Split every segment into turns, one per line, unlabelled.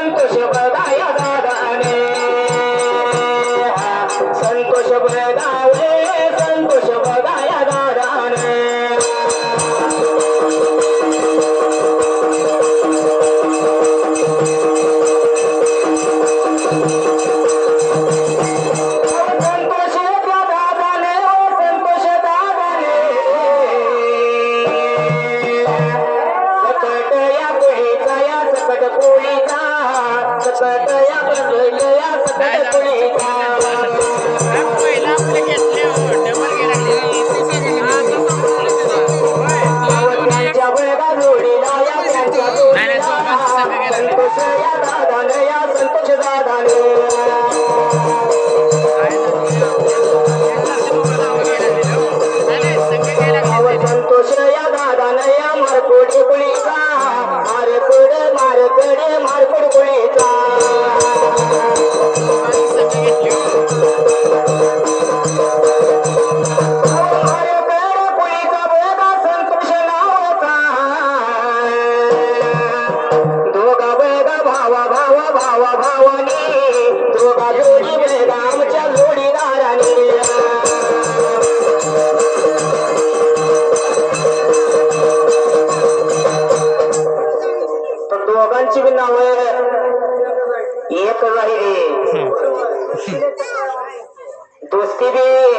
संतोष बघाया दादाने. संतोष बघावे আছে दोस्ती बी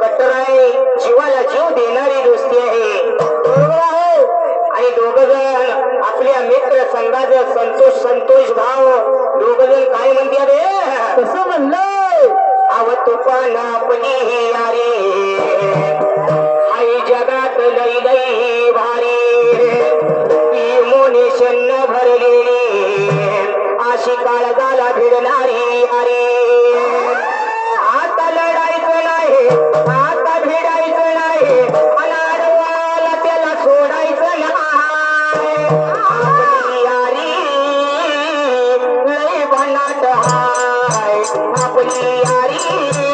कट्टर आहे. जीवाला जीव देणारी दोस्ती आहे. बरोबर आहे. आणि दोघ जण आपल्या मित्र संघाचे संतोष संतोष भाव. दोघ जण काय म्हणते रे? कसं म्हणलं आव तुफान आपली भिडणारी अरे. आता लढायचं नाही आता भिडायचं नाही अनाडवाला त्याला सोडायचं नाही. आपली यारी लई बनाट हाय. आपली यारी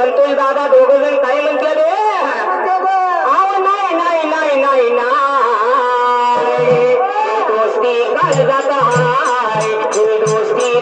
संतोष दादा दोघ जण काही म्हणते रे? नाही नाही नाही नाही नाही. दोस्ती काय जाता दोस्ती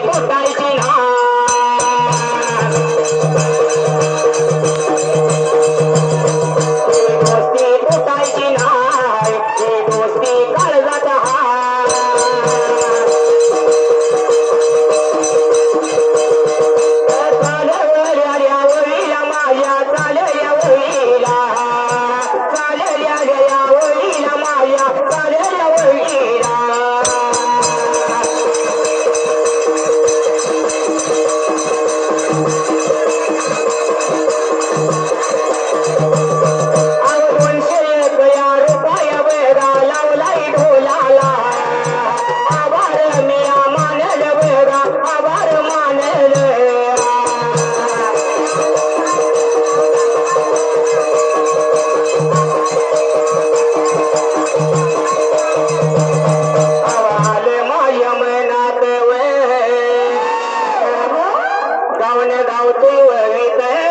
पाहुणे गावतो वळीत